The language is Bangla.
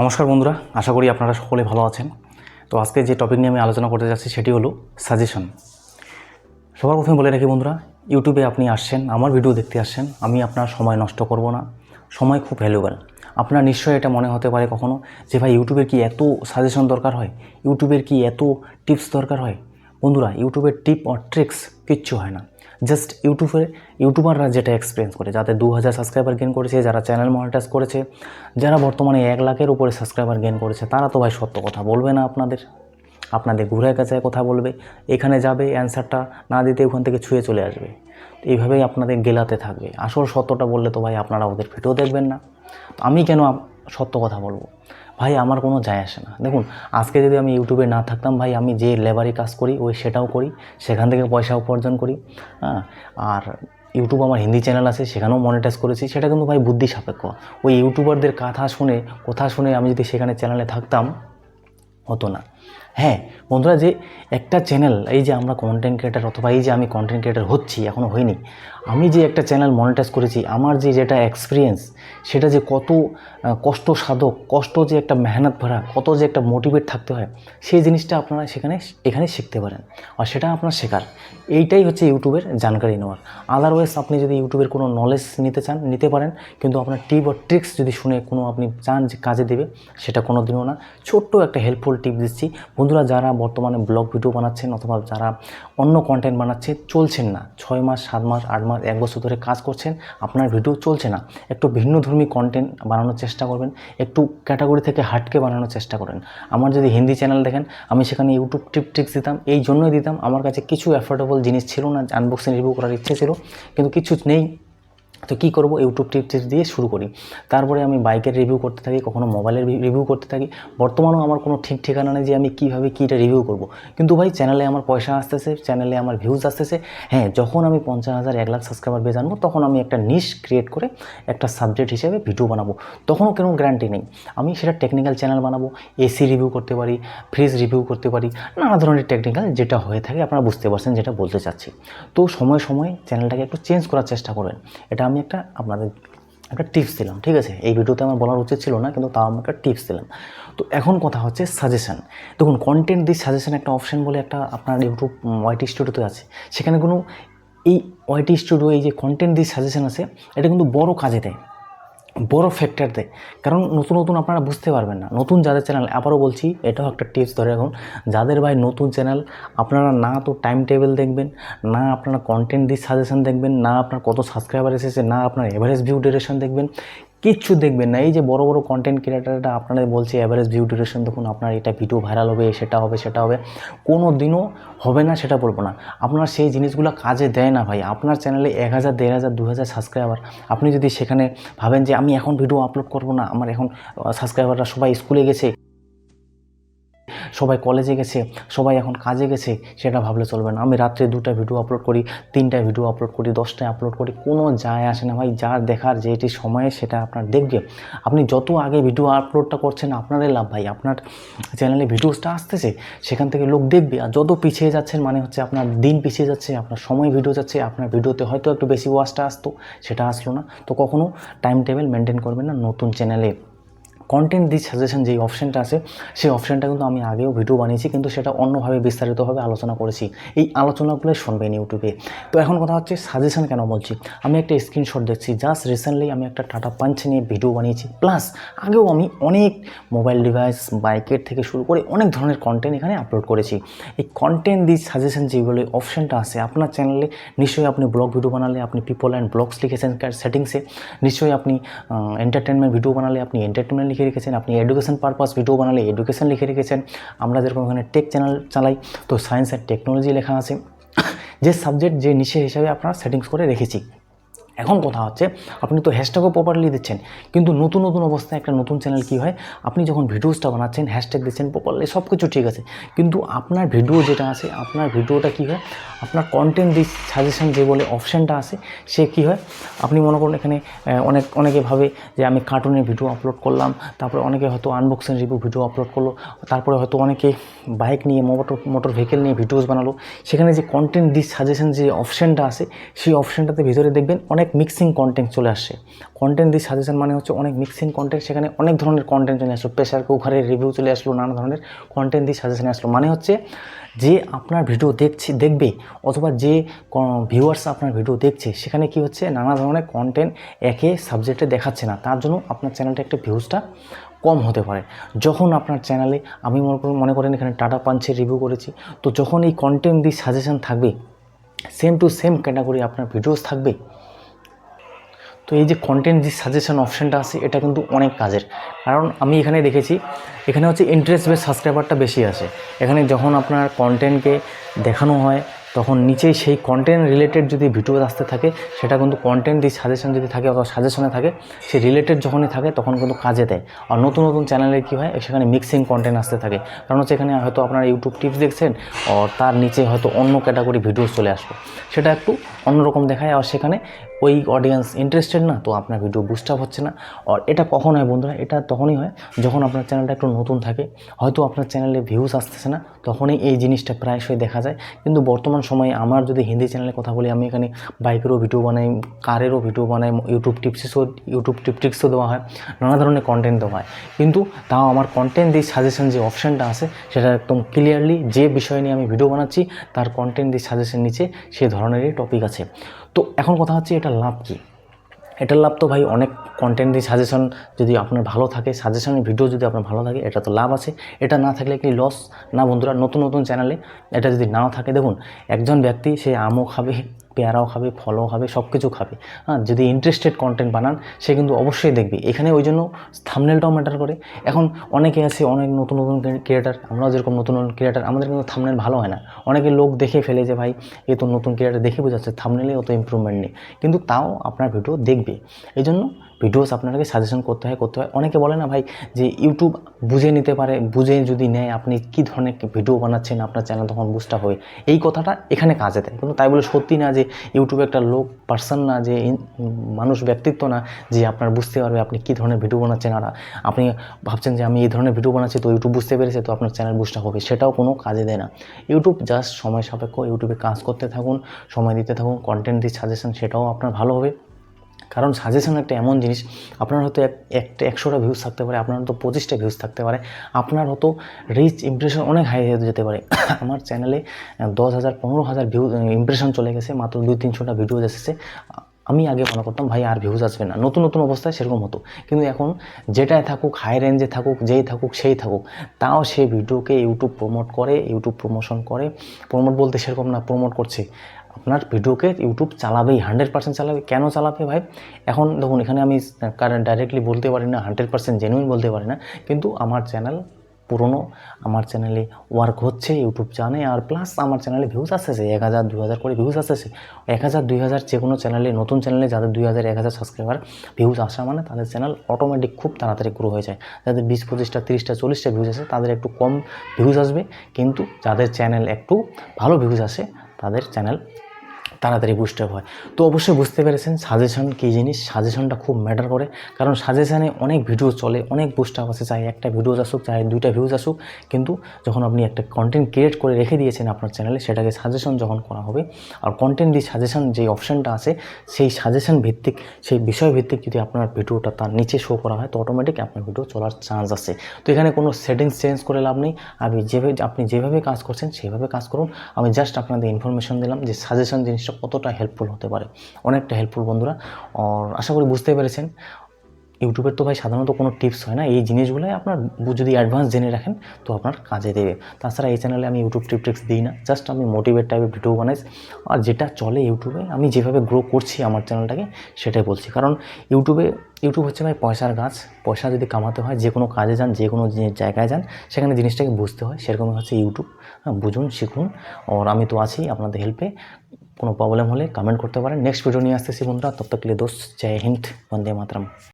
নমস্কার বন্ধুরা, আশা করি আপনারা সকলে ভালো আছেন। তো আজকে যে টপিক নিয়ে আমি আলোচনা করতে যাচ্ছি সেটি হলো সাজেশন সবার প্রথমে বলে রাখি বন্ধুরা ইউটিউবে আপনি আসছেন, আমার ভিডিও দেখতে আসছেন, আমি আপনার সময় নষ্ট করব না। সময় খুব ভ্যালুয়েবল আপনার নিশ্চয়ই এটা মনে হতে পারে কখনো যে ভাই ইউটিউবের কি এত সাজেশন দরকার হয়? ইউটিউবের কি এত টিপস দরকার হয়? বন্ধুরা ইউটিউবের টিপ আর ট্রিক্স কিচ্ছু হয় না। জাস্ট ইউটিউবে ইউটিউবাররা যেটা এক্সপিরিয়েন্স করে যাদের দু হাজার সাবস্ক্রাইবার গেন করেছে, যারা চ্যানেল মনিটাইজ করেছে, যারা বর্তমানে এক লাখের উপরে সাবস্ক্রাইবার গেন করেছে, তারা তো ভাই সত্য কথা বলবে না আপনাদের। আপনাদের ঘুরে কাছে কথা বলবে, এখানে যাবে অ্যান্সারটা না দিতে ওখান থেকে ছুঁয়ে চলে আসবে। এইভাবেই আপনাদের গেলাতে থাকবে। আসল সত্যটা বললে তো ভাই আপনারা ওদের ভিডিও দেখবেন না। তো আমি কেন সত্য কথা বলব? ভাই, আমার কোনো যায় আসে না। দেখুন, আজকে যদি আমি ইউটিউবে না থাকতাম, ভাই, আমি যে লেবারি কাজ করি, ওই সেটাও করি, সেখান থেকে পয়সা উপার্জন করি হ্যাঁ? আর ইউটিউব আমার হিন্দি চ্যানেল আছে, সেখানেও মনিটাইজ করেছি, সেটা কিন্তু ভাই বুদ্ধি সাপেক্ষ। ওই ইউটিউবারদের কথা শুনে কথা শুনে আমি যদি সেখানে চ্যানেলে থাকতাম, হতো না। হ্যাঁ বন্ধুরা যে একটা চ্যানেল এই যে আমরা কন্টেন্ট ক্রিয়েটার অথবা এই যে আমি কন্টেন্ট ক্রিয়েটার হচ্ছি এখনও হয়নি আমি যে একটা চ্যানেল মনিটাইজ করেছি, আমার যে যেটা এক্সপিরিয়েন্স সেটা যে কত কষ্ট সাধক কষ্ট যে একটা মেহনত ভরা, কত যে একটা মোটিভেট থাকতে হয়, সেই জিনিসটা আপনারা সেখানে, এখানে শিখতে পারেন। আর সেটা আপনার শেখার। এইটাই হচ্ছে ইউটিউবের জানকারি নেওয়ার। আদারওয়াইজ আপনি যদি ইউটিউবের কোনো নলেজ নিতে চান, নিতে পারেন, কিন্তু আপনার টিপ ও ট্রিক্স যদি শুনে কোনো আপনি চান যে কাজে দেবে, সেটা কোনো দিনও না। ছোট্ট একটা হেল্পফুল টিপ দিচ্ছি বন্ধুরা, যারা বর্তমানে ব্লগ ভিডিও বানাচ্ছেন অথবা যারা অন্য কন্টেন্ট বানাচ্ছে, চলছেন না। ছয় মাস, সাত মাস, আট মাস, এক বছর ধরে কাজ করছেন, আপনার ভিডিও চলছে না। একটু ভিন্নধর্মী কন্টেন্ট বানানোর চেষ্টা করবেন, একটু ক্যাটাগরি থেকে হাটকে বানানোর চেষ্টা করেন। আমার যদি হিন্দি চ্যানেল দেখেন, আমি সেখানে ইউটিউব টিপ ট্রিক্স দিতাম, এই জন্যই দিতাম। আমার কাছে কিছু অ্যাফোর্ডেবল জিনিস ছিল না আনবক্সিং রিভিউ করার ইচ্ছে ছিল, কিন্তু কিছু নেই। তো কী করব? ইউটিউব টিপ টিপস দিয়ে শুরু করি। তারপরে আমি বাইকের রিভিউ করতে থাকি, কখনো মোবাইলের রিভিউ করতে থাকি। বর্তমানেও আমার কোনো ঠিক ঠিকানা নেই যে আমি কীভাবে কীটা রিভিউ করব। কিন্তু ভাই চ্যানেলে আমার পয়সা আসতেছে চ্যানেলে আমার ভিউজ আসতেছে। হ্যাঁ যখন আমি পঞ্চাশ হাজার, এক লাখ সাবস্ক্রাইবার পেয়ে জানব, তখন আমি একটা নিশ ক্রিয়েট করে একটা সাবজেক্ট হিসেবে ভিডিও বানাবো। তখনও কোনো গ্যারান্টি নেই। আমি সেটা টেকনিক্যাল চ্যানেল বানাবো এসি রিভিউ করতে পারি ফ্রিজ রিভিউ করতে পারি, নানা ধরনের টেকনিক্যাল যেটা হয়ে থাকে, আপনারা বুঝতে পারছেন যেটা বলতে চাচ্ছি। তো সময় সময় চ্যানেলটাকে একটু চেঞ্জ করার চেষ্টা করবেন। এটা আমি একটা আপনাদের একটা টিপস দিলাম, ঠিক আছে? এই ভিডিওতে আমার বলার উচিত ছিল না, কিন্তু তাও আমি একটা টিপস দিলাম। তো এখন কথা হচ্ছে সাজেশান দেখুন কন্টেন্ট দিস সাজেশান একটা অপশান বলে একটা আপনার ইউটিউব ওয়াইটি স্টুডিওতে আছে। সেখানে কোনো এই ওয়াইটি স্টুডিও এই যে কন্টেন্ট দিস সাজেশান আছে, এটা কিন্তু বড় কাজে দেয়। বড় ফ্যাক্টর দেয়। কারণ নতুন নতুন আপনারা বুঝতে পারবেন না। নতুন যাদের চ্যানেল আবারও বলছি, এটাও একটা টিপস ধরে রাখুন। যাদের ভাই নতুন চ্যানেল আপনারা না তো টাইম টেবিল দেখবেন, না আপনারা কন্টেন্ট দিয়ে সাজেশন দেখবেন, না আপনার কত সাবস্ক্রাইবার এসেছে, না আপনার এভারেজ ভিউ ডিউরেশন দেখবেন। কিচ্ছু দেখবেন না। এই যে বড় বড় কন্টেন্ট ক্রিয়েটাররা আপনারা বলছে অ্যাভারেজ ভিউ ডিউরেশন দেখুন, আপনার এটা ভিডিও ভাইরাল হবে, সেটা হবে সেটা হবে। কোনো দিনও হবে না, সেটা বলব না। আপনার সেই জিনিসগুলো কাজে দেয় না ভাই। আপনার চ্যানেলে এক হাজার, দেড় হাজার, দু হাজার সাবস্ক্রাইবার আপনি যদি সেখানে ভাবেন যে, আমি এখন ভিডিও আপলোড করব না, আমার এখন সাবস্ক্রাইবাররা সবাই স্কুলে গেছে। সবাই কলেজে গেছে, সবাই এখন কাজে গেছে, সেটা ভাবলে চলবে না। আমি রাত্রে দুটা ভিডিও আপলোড করি তিনটায় ভিডিও আপলোড করি, দশটায় আপলোড করি, কোনো যায় আসে না ভাই। যার দেখার যেটি সময়ে সেটা আপনার দেখবে। আপনি যত আগে ভিডিও আপলোডটা করছেন, আপনারই লাভ ভাই। আপনার চ্যানেলে ভিডিওসটা আসতেছে, সেখান থেকে লোক দেখবে। আর যত পিছিয়ে যাচ্ছেন মানে হচ্ছে আপনার দিন পিছিয়ে যাচ্ছে, আপনার সময় ভিডিও যাচ্ছে, আপনার ভিডিওতে হয়তো একটু বেশি ওয়াচটা আসতো, সেটা আসলো না। তো কখনও টাইম টেবিল মেনটেন করবেন না নতুন চ্যানেলে কন্টেন্ট দিস সাজেশন যেই অপশানটা আছে, সেই অপশানটা কিন্তু আমি আগেও ভিডিও বানিয়েছি, কিন্তু সেটা অন্যভাবে বিস্তারিতভাবে আলোচনা করেছি। এই আলোচনাগুলোই শুনবেন ইউটিউবে তো এখন কথা হচ্ছে সাজেশন কেন বলছি? আমি একটা স্ক্রিনশট দেখছি জাস্ট রিসেন্টলি আমি একটা টাটা পাঞ্চ নিয়ে ভিডিও বানিয়েছি। প্লাস আগেও আমি অনেক মোবাইল ডিভাইস বাইকের থেকে শুরু করে অনেক ধরনের কন্টেন্ট এখানে আপলোড করেছি। এই কন্টেন্ট দিস সাজেশন যেগুলো অপশানটা আছে, আপনার চ্যানেলে নিশ্চয়ই আপনি ব্লগ ভিডিও বানালে আপনি পিপল অ্যান্ড ব্লগস লিখেছেন সেটিংসে নিশ্চয়ই আপনি এন্টারটেনমেন্ট ভিডিও বানালে আপনি এন্টারটেনমেন্ট লিখে রেখেছেন, আপনি এডুকেশন পারপাস ভিডিও বানালে এডুকেশন লিখে রেখেছেন, আমরা যেরকম এখানে টেক চ্যানেল চালাই, তো সায়েন্স অ্যান্ড টেকনোলজি লেখা আছে। যে সাবজেক্ট যে নিচে হিসাবে আপনারা সেটিংস করে রেখেছি। এখন কথা হচ্ছে, আপনি তো হ্যাশট্যাগও প্রপারলি দিচ্ছেন, কিন্তু নতুন নতুন অবস্থায় একটা নতুন চ্যানেল কী হয়? আপনি যখন ভিডিওসটা বানাচ্ছেন হ্যাশট্যাগ দিচ্ছেন প্রপারলি সব কিছু ঠিক আছে, কিন্তু আপনার ভিডিও যেটা আছে, আপনার ভিডিওটা কী হয়? আপনার কন্টেন্ট দিস সাজেশন যে বলে অপশানটা আছে, সে কী হয়? আপনি মনে করুন এখানে অনেক, অনেকে ভাবে যে আমি কার্টুনের ভিডিও আপলোড করলাম, তারপরে অনেকে হয়তো আনবক্সিং রিভিউ ভিডিও আপলোড করল, তারপরে হয়তো অনেকে বাইক নিয়ে মোটর মোটর ভেহিকেল নিয়ে ভিডিওস বানালো, সেখানে যে কন্টেন্ট দিস সাজেশন যে অপশানটা আছে, সেই অপশানটাতে ভিতরে দেখবেন অনেক অনেক মিক্সিং কন্টেন্ট চলে আসছে কন্টেন্ট দিয়ে সাজেশন মানে হচ্ছে অনেক মিক্সিং কন্টেন্ট সেখানে অনেক ধরনের কন্টেন্ট চলে আসলো। প্রেশার কুকারের রিভিউ চলে আসলো, নানা ধরনের কন্টেন্ট দিয়ে সাজেশনে আসলো। মানে হচ্ছে যে আপনার ভিডিও দেখছে, দেখবে, অথবা যে ভিউয়ার্স আপনার ভিডিও দেখছে, সেখানে কি হচ্ছে, নানা ধরনের কন্টেন্ট একে সাবজেক্টে দেখাচ্ছে না। তার জন্য আপনার চ্যানেলটা একটা ভিউজটা কম হতে পারে। যখন আপনার চ্যানেলে আমি মনে করি, মনে করেন এখানে টাটা পাঞ্চের রিভিউ করেছি, তো যখন এই কন্টেন্ট দিয়ে সাজেশন থাকবে সেম টু সেম ক্যাটাগরি আপনার ভিডিওস থাকবে তো এই যে কন্টেন্ট যে সাজেশন অপশানটা আছে, এটা কিন্তু অনেক কাজের। কারণ আমি এখানে দেখেছি, এখানে হচ্ছে ইন্টারেস্ট বেস সাবস্ক্রাইবারটা বেশি আছে এখানে যখন আপনার কন্টেন্টকে দেখানো হয়, তখন নিচেই সেই কন্টেন্ট রিলেটেড যদি ভিডিও আসতে থাকে, সেটা কিন্তু কন্টেন্ট দিয়ে সাজেশন যদি থাকে অথবা সাজেশনে থাকে, সেই রিলেটেড যখনই থাকে, তখন কিন্তু কাজে দেয়। আর নতুন নতুন চ্যানেলে কী হয়, সেখানে মিক্সিং কন্টেন্ট আসতে থাকে। কারণ হচ্ছে এখানে হয়তো আপনারা ইউটিউব টিপস দেখছেন আর তার নিচে হয়তো অন্য ক্যাটাগরি ভিডিওস চলে আসবে। সেটা একটু অন্যরকম দেখায়, আর সেখানে ওই অডিয়েন্স ইন্টারেস্টেড না, তো আপনার ভিডিও বুস্ট আপ হচ্ছে না। আর এটা কখন হয় বন্ধুরা, এটা তখনই হয় যখন আপনার চ্যানেলটা একটু নতুন থাকে। হয়তো আপনার চ্যানেলে ভিউজ আসতেছে না, তখনই এই জিনিসটা প্রায়শই দেখা যায়। কিন্তু বর্তমান সময়ে আমার যদি হিন্দি চ্যানেলে কথা বলি, আমি এখানে বাইকেরও ভিডিও বানাই, কারেরও ভিডিও বানাই ইউটিউব টিপসও ইউটিউব টিপটিক্সও দেওয়া হয়, নানা ধরনের কন্টেন্ট দেওয়া হয়। কিন্তু তাও আমার কন্টেন্ট দিয়ে সাজেশন যে অপশানটা আছে, সেটা একদম ক্লিয়ারলি যে বিষয় নিয়ে আমি ভিডিও বানাচ্ছি, তার কন্টেন্ট দিয়ে সাজেশন নিচে সে ধরনেরই টপিক আছে। তো এখন কথা হচ্ছে এটা লাভ কী? এটার লাভ তো ভাই অনেক কন্টেন্টই সাজেশন যদি আপনার ভালো থাকে সাজেশনের ভিডিও যদি আপনার ভালো থাকে, এটা তো লাভ আছে। এটা না থাকলে কি লস না বন্ধুরা, নতুন নতুন চ্যানেলে এটা যদি না থাকে, দেখুন, একজন ব্যক্তি সে আমও খাবে পেয়ারাও খাবে, ফলও খাবে সব কিছু খাবে। হ্যাঁ যদি ইন্টারেস্টেড কন্টেন্ট বানান, সে কিন্তু অবশ্যই দেখবে। এখানে ওই জন্য থামনেলটাও ম্যাটার করে। এখন অনেকে আছে, অনেক নতুন নতুন ক্রিয়েটার আমরাও যেরকম নতুন নতুন ক্রিয়েটার আমাদের কিন্তু থামনেল ভালো হয় না। অনেকে লোক দেখে ফেলে যে, ভাই, এ তো নতুন ক্রিয়েটার দেখে বোঝাচ্ছে থামনেলে অত ইম্প্রুভমেন্ট নেই। কিন্তু তাও আপনার ভিডিও দেখবে। এই জন্য ভিডিওস আপনাকে সাজেশন করতে হয় করতে হয়। অনেকে বলে না ভাই যে ইউটিউব বুঝে নিতে পারে, বুঝে যদি নেয়, আপনি কী ধরনের ভিডিও বানাচ্ছেন, আপনার চ্যানেল তখন বুঝটা হবে। এই কথাটা এখানে কাজে দেয়। কিন্তু তাই বলে সত্যি না যে ইউটিউবে একটা লোক পার্সন না যে মানুষ, ব্যক্তিত্ব না যে আপনার বুঝতে পারবে আপনি কী ধরনের ভিডিও বানাচ্ছেন। আর আপনি ভাবছেন যে আমি এই ধরনের ভিডিও বানাচ্ছি, তো ইউটিউব বুঝতে পেরেছে, তো আপনার চ্যানেল বুঝটা হবে। সেটাও কোনো কাজে দেয় না। ইউটিউব জাস্ট সময় সাপেক্ষ ইউটিউবে কাজ করতে থাকুন, সময় দিতে থাকুন কন্টেন্ট দিয়ে সাজেশন সেটাও আপনার ভালো হবে। কারণ সাজেশন একটা এমন জিনিস, আপনার হয়তো এক, একটা একশোটা ভিউজ থাকতে পারে, আপনার হয়তো পঁচিশটা ভিউজ থাকতে পারে, আপনার হয়তো রিচ ইমপ্রেশন অনেক হাই হয়ে যেতে পারে। আমার চ্যানেলে দশ হাজার, পনেরো হাজার ভিউ ইমপ্রেশন চলে গেছে, মাত্র দুই, তিনশোটা ভিডিও এসেছে। আমি আগে মনে করতাম, ভাই, আর ভিউজ আসবে না। নতুন নতুন অবস্থায় সেরকম হতো। কিন্তু এখন যেটায় থাকুক হাই রেঞ্জে থাকুক, যেই থাকুক, সেই থাকুক, তাও সেই ভিডিওকে ইউটিউব প্রমোট করে ইউটিউব প্রমোশন করে প্রমোট বলতে সেরকম না প্রমোট করছে। আপনার ভিডিওকে ইউটিউব চালাবেই হান্ড্রেড পার্সেন্ট চালাবে। কেন চালাবে ভাই? এখন দেখুন, এখানে আমি ডাইরেক্টলি বলতে পারি না হান্ড্রেড পার্সেন্ট জেনুইন বলতে পারি না, কিন্তু আমার চ্যানেল পুরনো, আমার চ্যানেলে ওয়ার্ক হচ্ছে ইউটিউব জানে, আর প্লাস আমার চ্যানেলে ভিউজ আসতেছে, এক হাজার, দুই হাজার করে ভিউজ আসতেছে। এক হাজার, দুই হাজার যে কোনো চ্যানেলে নতুন চ্যানেলে যাদের দুই হাজার, এক হাজার সাবস্ক্রাইবার ভিউজ আসা মানে তাদের চ্যানেল অটোমেটিক খুব তাড়াতাড়ি গ্রো হয়ে যায়। যাদের বিশ, পঁচিশটা, তিরিশটা, চল্লিশটা ভিউজ আসে, তাদের একটু কম ভিউজ আসবে, কিন্তু যাদের চ্যানেল একটু ভালো ভিউজ আসে, তাদের চ্যানেল তাড়াতাড়ি বুস্ট আপ হয়। তো অবশ্যই বুঝতে পেরেছেন সাজেশন কী জিনিস। সাজেশনটা খুব ম্যাটার করে। কারণ সাজেশনে অনেক ভিডিও চলে, অনেক বুস্ট আপ আছে। চাই একটা ভিডিওজ আসুক, চাই দুইটা ভিউজ আসুক। কিন্তু যখন আপনি একটা কন্টেন্ট ক্রিয়েট করে রেখে দিয়েছেন আপনার চ্যানেলে সেটাকে সাজেশন যখন করা হবে, আর কন্টেন্ট দিয়ে সাজেশন যে অপশানটা আছে, সেই সাজেশন ভিত্তিক, সেই বিষয় ভিত্তিক যদি আপনার ভিডিওটা তার নিচে শো করা হয়, তো অটোমেটিক আপনার ভিডিও চলার চান্স আছে। তো এখানে কোনো সেটিংস চেঞ্জ করে লাভ নেই। আপনি যেভাবে আপনি যেভাবে কাজ করছেন, সেভাবে কাজ করুন। আমি জাস্ট আপনাদের ইনফরমেশন দিলাম যে সাজেশন জিনিসটা কতটা হেল্পফুল হতে পারে? অনেকটা হেল্পফুল বন্ধুরা। আশা করি বুঝতে পেরেছেন। ইউটিউবের তো ভাই সাধারণত কোনো টিপস হয় না। এই জিনিসগুলোই আপনার যদি অ্যাডভান্স জেনে রাখেন, তো আপনার কাজে দেবে। তাছাড়া এই চ্যানেলে আমি ইউটিউব টিপ টিপস দিই না। জাস্ট আমি মোটিভেট টাইপের ভিডিও বানাই। আর যেটা চলে ইউটিউবে আমি যেভাবে গ্রো করছি আমার চ্যানেলটাকে সেটাই বলছি। কারণ ইউটিউবে ইউটিউব হচ্ছে ভাই পয়সার গাছ। পয়সা যদি কামাতে হয়, যে কোনো কাজে যান, যে কোনো জায়গায় যান, সেখানে জিনিসটাকে বুঝতে হয়। সেরকমই হচ্ছে ইউটিউব হ্যাঁ বুঝুন, শিখুন। আর আমি তো আছি আপনাদের হেল্পে কোনো প্রবলেম হলে কমেন্ট করতে পারেন। নেক্সট ভিডিও নিয়ে আসতেছি বন্ধুরা। তব দোষ জয় হিন্দ, বন্দে মাতরম।